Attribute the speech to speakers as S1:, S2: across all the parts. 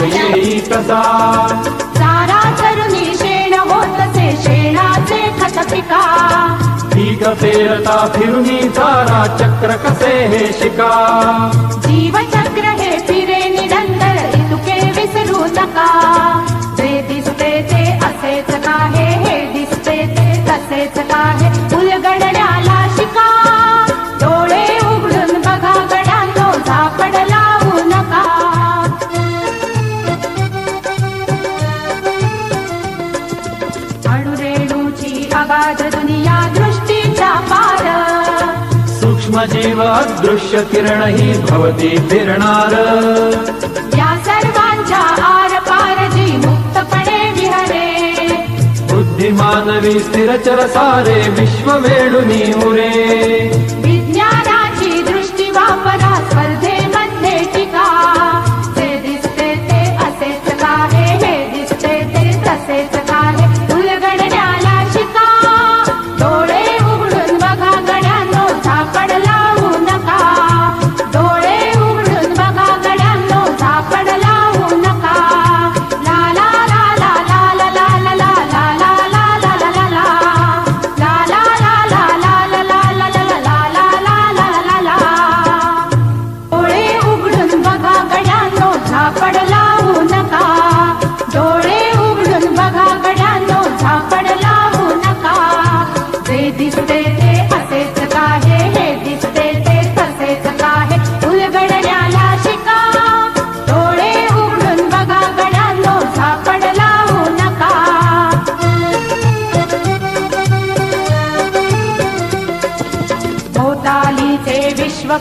S1: कसा चारा चरुणी शेण होतसे शेणाचे खत पिका
S2: पीक पेरता फिरुनी चारा चक्र कसे हे शिका.
S1: जीवचक्र हे अगाध दुनिया दृष्टीच्या पार.
S2: सूक्ष्म जीव दृश्य किरण ही भवती फिरणार.
S1: या सर्वांच्या आर पार जी मुक्तपणे विहरे.
S2: बुद्धिमानवी स्थिरचर सारे विश्व वेडुनी उरे.
S1: विज्ञानाची दृष्टी वापरा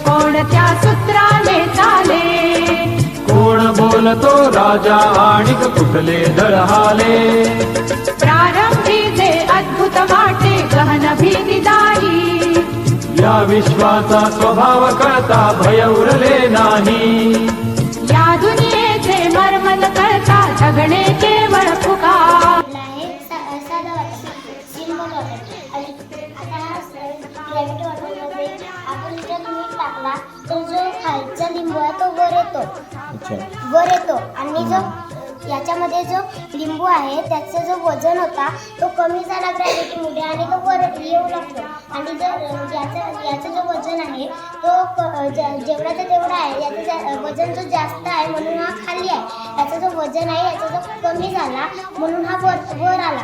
S1: कोणत्या सूत्राने चाले?
S2: कोण बोलतो राजा आणि कुठले दळहाले?
S1: प्रारंभी जे अद्भुत वाटे गहन भीतीदायी
S2: या विश्वाचा स्वभाव कळता भय उरले नाही.
S1: या दुनियेचे मर्मन कळता जगणे केवळ फुका.
S3: आपण जर मीठ टाकला तर जो खालचा लिंबू आहे तो वर येतो. वर येतो आणि जो याच्यामध्ये जो लिंबू आहे त्याचं जो वजन होता तो कमी झाला ग्रॅव्हिटीमुळे आणि तो येऊ लागतो. आणि जर याचा याचं जो वजन आहे तो जेवढाचा तेवढा आहे याचं वजन जो जास्त आहे म्हणून हा खाली आहे. याचा जो वजन आहे याचा जो कमी झाला म्हणून हा वर वर आला.